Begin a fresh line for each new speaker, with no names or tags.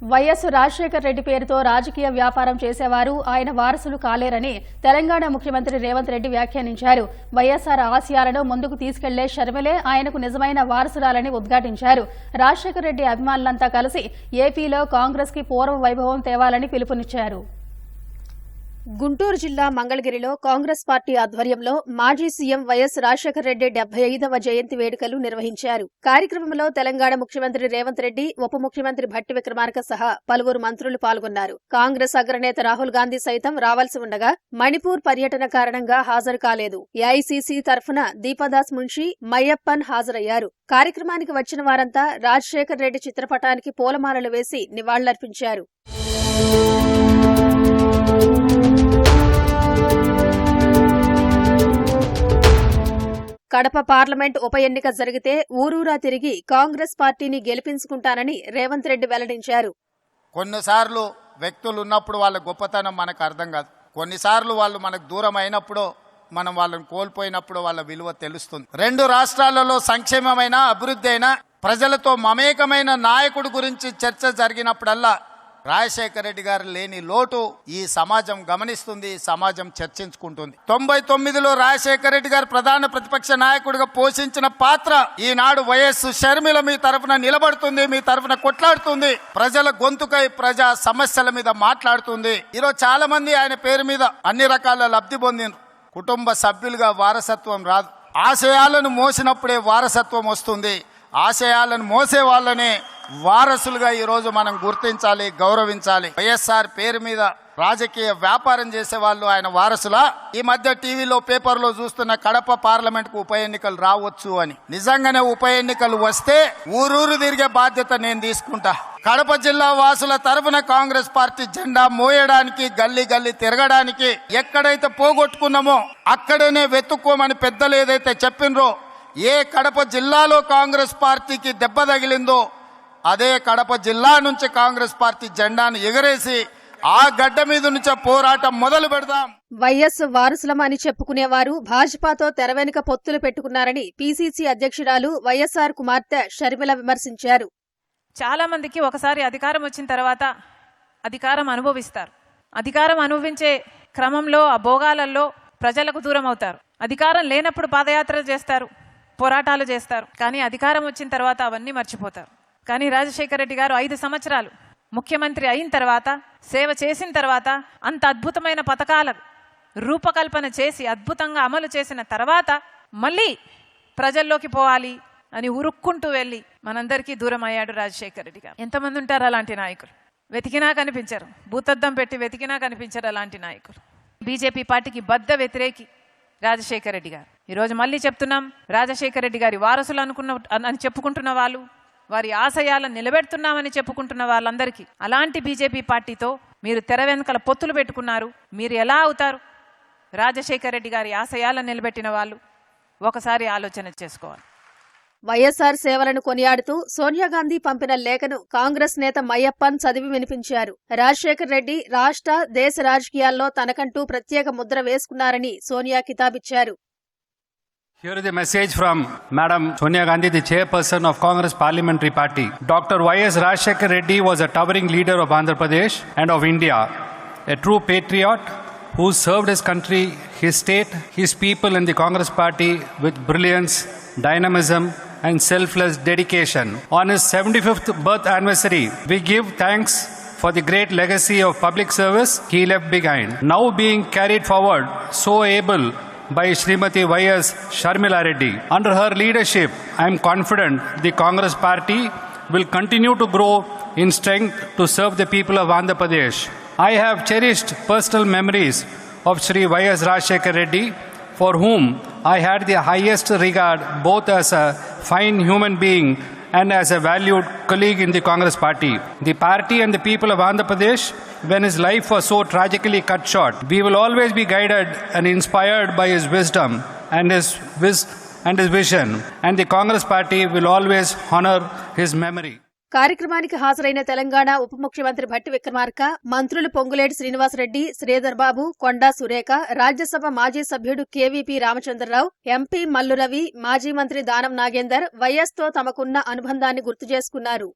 YS Rajasekhar Reddy పేరుతో రాజకీయ వ్యాపారం చేసేవారు. ఆయన వారసులు కాలేరని తెలంగాణ ముఖ్యమంత్రి రేవంత్ రెడ్డి వ్యాఖ్యానించారు. వైఎస్ఆర్ ఆశయాలను ముందుకు తీసుకెళ్ళే శర్మలే ఆయనకు నిజమైన వారసురాలని ఉద్ఘాటించారు. రాజశేఖర్ రెడ్డి అభిమానులంతా కలిసి ఏపీలో కాంగ్రెస్కి పూర్వ వైభవం తేవాలని పిలుపునిచ్చారు. గుంటూరు జిల్లా మంగళగిరిలో కాంగ్రెస్ పార్టీ ఆధ్వర్యంలో మాజీ సీఎం వైఎస్ రాజశేఖర రెడ్డి డెబ్బై ఐదవ జయంతి వేడుకలు నిర్వహించారు. కార్యక్రమంలో తెలంగాణ ముఖ్యమంత్రి రేవంత్ రెడ్డి ఉప ముఖ్యమంత్రి భట్టి విక్రమార్క సహా పలువురు మంత్రులు పాల్గొన్నారు. కాంగ్రెస్ అగ్రనేత రాహుల్ గాంధీ సైతం రావాల్సి ఉండగా మణిపూర్ పర్యటన కారణంగా హాజరు కాలేదు. ఏఐసీసీ తరఫున దీపదాస్ మున్షి మయ్యప్పన్ హాజరయ్యారు. కార్యక్రమానికి వచ్చిన వారంతా రాజశేఖర్ రెడ్డి చిత్రపటానికి పూలమాలలు వేసి నివాళులర్పించారు. కడప పార్లమెంట్ ఉప ఎన్నిక జరిగితే ఊరూరా తిరిగి కాంగ్రెస్ పార్టీని గెలిపించుకుంటానని రేవంత్ రెడ్డి వెల్లడించారు.
కొన్నిసార్లు వ్యక్తులు ఉన్నప్పుడు వాళ్ళ గొప్పతనం మనకు అర్థం కాదు. కొన్నిసార్లు వాళ్ళు మనకు దూరం అయినప్పుడు మనం వాళ్ళని కోల్పోయినప్పుడు వాళ్ళ విలువ తెలుస్తుంది. రెండు రాష్ట్రాలలో సంక్షేమమైన అభివృద్ధి అయినా ప్రజలతో మమేకమైన నాయకుడు గురించి చర్చ జరిగినప్పుడల్లా రాజశేఖర రెడ్డి గారు లేని లోటు ఈ సమాజం గమనిస్తుంది సమాజం చర్చించుకుంటుంది. తొంభై తొమ్మిదిలో రాజశేఖర రెడ్డి గారు ప్రధాన ప్రతిపక్ష నాయకుడిగా పోషించిన పాత్ర ఈనాడు వైఎస్ షర్మిల మీ తరఫున నిలబడుతుంది మీ తరఫున కొట్లాడుతుంది. ప్రజల గొంతుకై ప్రజా సమస్యల మీద మాట్లాడుతుంది. ఈరోజు చాలా మంది ఆయన పేరు మీద అన్ని రకాల లబ్ధి పొందిండ్రు. కుటుంబ సభ్యులుగా వారసత్వం రాదు. ఆశయాలను మోసినప్పుడే వారసత్వం వస్తుంది. ఆశయాలను మోసే వాళ్ళనే వారసులుగా ఈరోజు మనం గుర్తించాలి గౌరవించాలి. వైఎస్ఆర్ పేరు మీద రాజకీయ వ్యాపారం చేసే వాళ్ళు ఆయన వారసులా? ఈ మధ్య టీవీలో పేపర్లో చూస్తున్న కడప పార్లమెంట్కు ఉప ఎన్నికలు రావచ్చు అని. నిజంగానే ఉప ఎన్నికలు వస్తే ఊరూరు తిరిగే బాధ్యత నేను తీసుకుంటా. కడప జిల్లా వాసుల తరఫున కాంగ్రెస్ పార్టీ జెండా మోయడానికి గల్లీ గల్లీ తిరగడానికి ఎక్కడైతే పోగొట్టుకున్నామో అక్కడనే వెతుక్కోమని పెద్దలు ఏదైతే చెప్పినరో ఏ కడప జిల్లాలో కాంగ్రెస్ పార్టీకి దెబ్బ తగిలిందో అదే కడప జిల్లా నుంచి కాంగ్రెస్ పార్టీ జెండాను ఎగరేసి ఆ గడ్డ మీద నుంచే పోరాటం మొదలు పెడదాం.
వైఎస్ వారసులమని చెప్పుకునేవారు భాజపాతో తెర వెనుక పొత్తులు పెట్టుకున్నారని పీసీసీ అధ్యక్షురాలు వైఎస్ఆర్ కుమార్తె షర్మిల విమర్శించారు.
చాలా మందికి ఒకసారి అధికారం వచ్చిన తర్వాత అధికారం అనుభవిస్తారు. అధికారం అనుభవించే క్రమంలో ఆ భోగాలలో ప్రజలకు దూరం అవుతారు. అధికారం లేనప్పుడు పాదయాత్రలు చేస్తారు పోరాటాలు చేస్తారు. కానీ అధికారం వచ్చిన తర్వాత అవన్నీ మర్చిపోతారు. కానీ రాజశేఖర రెడ్డి గారు ఐదు సంవత్సరాలు ముఖ్యమంత్రి అయిన తర్వాత సేవ చేసిన తర్వాత అంత అద్భుతమైన పథకాల రూపకల్పన చేసి అద్భుతంగా అమలు చేసిన తర్వాత మళ్ళీ ప్రజల్లోకి పోవాలి అని ఉరుక్కుంటూ వెళ్ళి మనందరికీ దూరం అయ్యాడు రాజశేఖర రెడ్డి గారు. ఎంతమంది ఉంటారు అలాంటి నాయకులు? వెతికినా కనిపించరు. భూతద్దం పెట్టి వెతికినా కనిపించరు అలాంటి నాయకులు. బీజేపీ పార్టీకి బద్ద వ్యతిరేకి రాజశేఖర రెడ్డి గారు. ఈరోజు మళ్ళీ చెప్తున్నాం రాజశేఖర రెడ్డి గారి వారసులు అనుకున్న అని చెప్పుకుంటున్న వాళ్ళు వారి ఆశయాలను నిలబెడుతున్నామని చెప్పుకుంటున్న వాళ్ళందరికీ అలాంటి బీజేపీ పార్టీతో మీరు తెర వెనుకల పొత్తులు పెట్టుకున్నారు మీరు ఎలా అవుతారు? రాజశేఖర రెడ్డి గారి ఆశయాలను నిలబెట్టిన వాళ్ళు ఒకసారి ఆలోచన చేసుకోవాలి.
వైఎస్ఆర్ సేవలను కొనియాడుతూ సోనియా గాంధీ పంపిన లేఖను కాంగ్రెస్ నేత మయ్యప్పన్ చదివి వినిపించారు. రాజశేఖర్ రెడ్డి రాష్ట్ర దేశ రాజకీయాల్లో తనకంటూ ప్రత్యేక Mudra వేసుకున్నారని Sonia కితాబిచ్చారు.
Here is a message from Madam Sonia Gandhi, the chairperson of Congress Parliamentary Party. Dr. Y.S. Rajshekar Reddy was a towering leader of Andhra Pradesh and of India, a true patriot who served his country, his state, his people and the Congress Party with brilliance, dynamism and selfless dedication. On his 75th birth anniversary, we give thanks for the great legacy of public service he left behind, now being carried forward so able by Srimati Y.S. Sharmila Reddy. Under her leadership, I am confident the Congress party will continue to grow in strength to serve the people of Andhra Pradesh. I have cherished personal memories of Sri Y.S. rajshekhar Reddy, for whom I had the highest regard both as a fine human being and as a valued colleague in the Congress party. The party and the people of Andhra Pradesh, when his life was so tragically cut short, we will always be guided and inspired by his wisdom and his vis- and his vision, and the Congress party will always honor his memory.
కార్యక్రమానికి హాజరైన తెలంగాణ ఉప ముఖ్యమంత్రి భట్టి విక్రమార్క మంత్రులు పొంగులేటి శ్రీనివాసరెడ్డి శ్రీధర్ బాబు కొండా సురేఖ రాజ్యసభ మాజీ సభ్యుడు KVP Ramachandra Rao MP Mallu Ravi మాజీ మంత్రి దానం నాగేందర్ వైఎస్తో తమకున్న అనుబంధాన్ని గుర్తు చేసుకున్నారు.